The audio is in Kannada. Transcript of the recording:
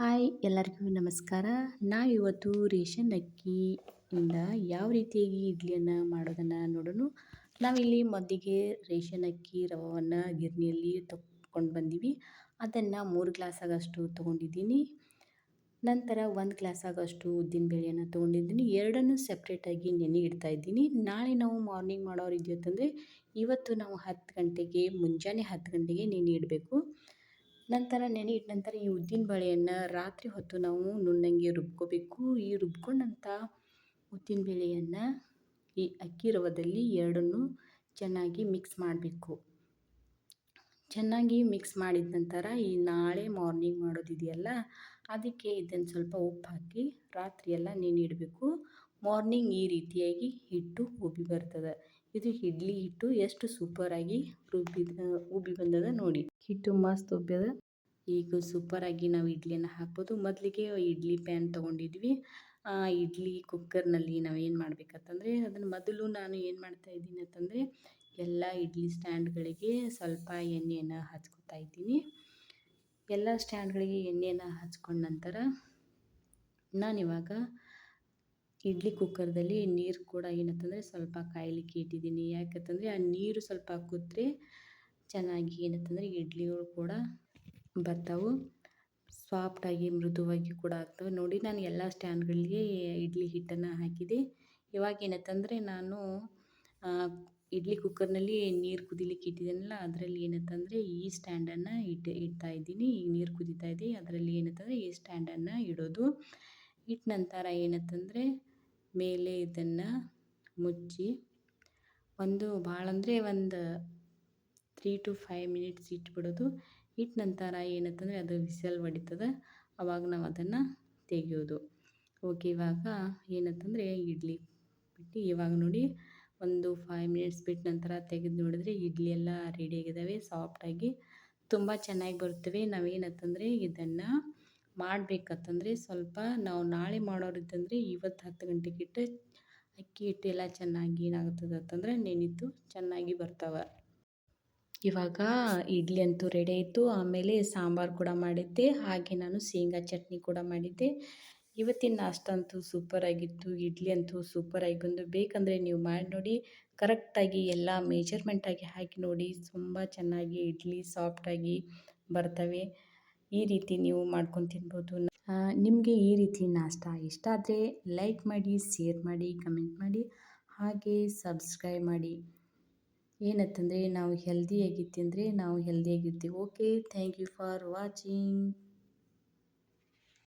ಹಾಯ್ ಎಲ್ಲರಿಗೂ ನಮಸ್ಕಾರ. ನಾವಿವತ್ತು ರೇಷನ್ ಅಕ್ಕಿಯಿಂದ ಯಾವ ರೀತಿಯಾಗಿ ಇಡ್ಲಿಯನ್ನು ಮಾಡೋದನ್ನು ನೋಡೋಣ. ನಾವಿಲ್ಲಿ ಮೊದಲಿಗೆ ರೇಷನ್ ಅಕ್ಕಿ, ರವವನ್ನು ಗಿರಣಿಯಲ್ಲಿ ತಗೊಂಡು ಬಂದೀವಿ. ಅದನ್ನು ಮೂರು ಗ್ಲಾಸ್ ಆಗಷ್ಟು ತೊಗೊಂಡಿದ್ದೀನಿ. ನಂತರ ಒಂದು ಗ್ಲಾಸ್ ಆಗೋಷ್ಟು ಉದ್ದಿನ ಬೇಳೆಯನ್ನು ತೊಗೊಂಡಿದ್ದೀನಿ. ಎರಡನ್ನೂ ಸೆಪ್ರೇಟಾಗಿ ನೆನೆ ಇಡ್ತಾ ಇದ್ದೀನಿ. ನಾಳೆ ನಾವು ಮಾರ್ನಿಂಗ್ ಮಾಡೋರು ಇದೆಯಂತಂದರೆ ಇವತ್ತು ನಾವು ಹತ್ತು ಗಂಟೆಗೆ, ಮುಂಜಾನೆ ಹತ್ತು ಗಂಟೆಗೆ ನೆನೆ ಇಡಬೇಕು. ನಂತರ ನೆನೆ ಇಟ್ಟ ನಂತರ ಈ ಉದ್ದಿನ ಬೇಳೆಯನ್ನು ರಾತ್ರಿ ಹೊತ್ತು ನಾವು ನುಣ್ಣಂಗೆ ರುಬ್ಕೋಬೇಕು. ಈ ರುಬ್ಕೊಂಡಂಥ ಉದ್ದಿನ ಬೇಳೆಯನ್ನು ಈ ಅಕ್ಕಿ ರವದಲ್ಲಿ ಎರಡನ್ನೂ ಚೆನ್ನಾಗಿ ಮಿಕ್ಸ್ ಮಾಡಬೇಕು. ಚೆನ್ನಾಗಿ ಮಿಕ್ಸ್ ಮಾಡಿದ ನಂತರ ಈ ನಾಳೆ ಮಾರ್ನಿಂಗ್ ಮಾಡೋದಿದೆಯಲ್ಲ ಅದಕ್ಕೆ ಇದನ್ನು ಸ್ವಲ್ಪ ಉಪ್ಪು ಹಾಕಿ ರಾತ್ರಿ ಎಲ್ಲ ನೆನಿಡಬೇಕು ಮಾರ್ನಿಂಗ್ ಈ ರೀತಿಯಾಗಿ ಹಿಟ್ಟು ಉಬ್ಬಿ ಬರ್ತದೆ. ಇದು ಇಡ್ಲಿ ಹಿಟ್ಟು ಎಷ್ಟು ಸೂಪರಾಗಿ ರುಬ್ಬಿ ಉಬ್ಬಿ ಬಂದದ ನೋಡಿ. ಹಿಟ್ಟು ಮಸ್ತ್ ಉಬ್ಬ್ಯದ ಈಗ ಸೂಪರಾಗಿ ನಾವು ಇಡ್ಲಿಯನ್ನು ಹಾಕ್ಬೋದು. ಮೊದಲಿಗೆ ಇಡ್ಲಿ ಪ್ಯಾನ್ ತೊಗೊಂಡಿದ್ವಿ. ಆ ಇಡ್ಲಿ ಕುಕ್ಕರ್ನಲ್ಲಿ ನಾವು ಏನು ಮಾಡಬೇಕಂತಂದರೆ, ಅದನ್ನು ಮೊದಲು ನಾನು ಏನು ಮಾಡ್ತಾ ಇದ್ದೀನಿ ಅಂತಂದರೆ, ಎಲ್ಲ ಇಡ್ಲಿ ಸ್ಟ್ಯಾಂಡ್ಗಳಿಗೆ ಸ್ವಲ್ಪ ಎಣ್ಣೆಯನ್ನು ಹಚ್ಕೊತಾ ಇದ್ದೀನಿ. ಎಲ್ಲ ಸ್ಟ್ಯಾಂಡ್ಗಳಿಗೆ ಎಣ್ಣೆಯನ್ನು ಹಚ್ಕೊಂಡ ನಂತರ ನಾನಿವಾಗ ಇಡ್ಲಿ ಕುಕ್ಕರ್ದಲ್ಲಿ ನೀರು ಕೂಡ ಏನಂತಂದರೆ ಸ್ವಲ್ಪ ಕಾಯಲಿಕ್ಕೆ ಇಟ್ಟಿದ್ದೀನಿ. ಯಾಕಂತಂದರೆ ಆ ನೀರು ಸ್ವಲ್ಪ ಕುದ್ರೆ ಚೆನ್ನಾಗಿ ಏನಂತಂದರೆ ಇಡ್ಲಿಗಳು ಕೂಡ ಬರ್ತಾವೆ. ಸಾಫ್ಟಾಗಿ ಮೃದುವಾಗಿ ಕೂಡ ಆಗ್ತವೆ. ನೋಡಿ, ನಾನು ಎಲ್ಲ ಸ್ಟ್ಯಾಂಡ್ಗಳಿಗೆ ಇಡ್ಲಿ ಹಿಟ್ಟನ್ನು ಹಾಕಿದೆ. ಇವಾಗ ಏನಂತಂದರೆ ನಾನು ಇಡ್ಲಿ ಕುಕ್ಕರ್ನಲ್ಲಿ ನೀರು ಕುದಿಲಿಕ್ಕೆ ಇಟ್ಟಿದ್ದೀನಲ್ಲ, ಅದರಲ್ಲಿ ಏನಂತಂದರೆ ಈ ಸ್ಟ್ಯಾಂಡನ್ನು ಇಟ್ಟು, ಇಡ್ತಾ ಇದ್ದೀನಿ. ಈಗ ನೀರು ಕುದಿತಾ ಇದೆ. ಅದರಲ್ಲಿ ಏನಂತಂದರೆ ಈ ಸ್ಟ್ಯಾಂಡನ್ನು ಇಡೋದು. ಇಟ್ಟ ನಂತರ ಏನಂತಂದರೆ ಮೇಲೆ ಇದನ್ನು ಮುಚ್ಚಿ ಒಂದು ಭಾಳ ಅಂದರೆ ಒಂದು ತ್ರೀ ಟು ಫೈವ್ ಮಿನಿಟ್ಸ್ ಇಟ್ಬಿಡೋದು. ಇಟ್ಟ ನಂತರ ಏನಂತಂದರೆ ಅದು ವಿಸಲ್ ಹೊಡಿತದೆ. ಅವಾಗ ನಾವು ಅದನ್ನು ತೆಗೆಯೋದು. ಓಕೆ ಇವಾಗ ಏನಂತಂದರೆ ಇಡ್ಲಿ ಬಿಟ್ಟು ಇವಾಗ ನೋಡಿ ಒಂದು ಫೈವ್ ಮಿನಿಟ್ಸ್ ಬಿಟ್ಟು ನಂತರ ತೆಗೆದು ನೋಡಿದ್ರೆ ಇಡ್ಲಿ ಎಲ್ಲ ರೆಡಿಯಾಗಿದ್ದಾವೆ ಸಾಫ್ಟಾಗಿ ತುಂಬ ಚೆನ್ನಾಗಿ ಬರುತ್ತವೆ. ನಾವೇನಂತಂದರೆ ಇದನ್ನು ಮಾಡಬೇಕಂತಂದರೆ ಸ್ವಲ್ಪ ನಾವು ನಾಳೆ ಮಾಡೋರಿದ್ದಂದರೆ ಇವತ್ತು ಹತ್ತು ಗಂಟೆಗೆ ಇಟ್ಟು ಅಕ್ಕಿ ಹಿಟ್ಟೆಲ್ಲ ಚೆನ್ನಾಗಿ ಏನಾಗ್ತದೆ ಅಂತಂದ್ರೆ ನೆನಿತು ಚೆನ್ನಾಗಿ ಬರ್ತಾವೆ. ಇವಾಗ ಇಡ್ಲಿ ಅಂತೂ ರೆಡಿ ಆಯಿತು. ಆಮೇಲೆ ಸಾಂಬಾರು ಕೂಡ ಮಾಡಿದ್ದೆ. ಹಾಗೆ ನಾನು ಶೇಂಗಾ ಚಟ್ನಿ ಕೂಡ ಮಾಡಿದ್ದೆ. ಇವತ್ತಿನ ನಾಷ್ಟ ಅಂತೂ ಸೂಪರಾಗಿತ್ತು ಇಡ್ಲಿ ಅಂತೂ ಸೂಪರಾಗಿ ಬಂದು ಬೇಕಂದರೆ ನೀವು ಮಾಡಿ ನೋಡಿ. ಕರೆಕ್ಟಾಗಿ ಎಲ್ಲ ಮೇಜರ್ಮೆಂಟಾಗಿ ಹಾಕಿ ನೋಡಿ. ತುಂಬ ಚೆನ್ನಾಗಿ ಇಡ್ಲಿ ಸಾಫ್ಟಾಗಿ ಬರ್ತವೆ. ಈ ರೀತಿ ನೀವು ಮಾಡ್ಕೊಂಡು ತಿನ್ಬೋದು. ನಿಮಗೆ ಈ ರೀತಿ ನಾಷ್ಟ ಇಷ್ಟ ಆದರೆ ಲೈಕ್ ಮಾಡಿ ಶೇರ್ ಮಾಡಿ ಕಮೆಂಟ್ ಮಾಡಿ, ಹಾಗೆ ಸಬ್ಸ್ಕ್ರೈಬ್ ಮಾಡಿ. ಏನಂತಂದರೆ ನಾವು ಹೆಲ್ದಿಯಾಗಿ ತಿಂದರೆ ನಾವು ಹೆಲ್ದಿಯಾಗಿರ್ತೀವಿ okay thank you for watching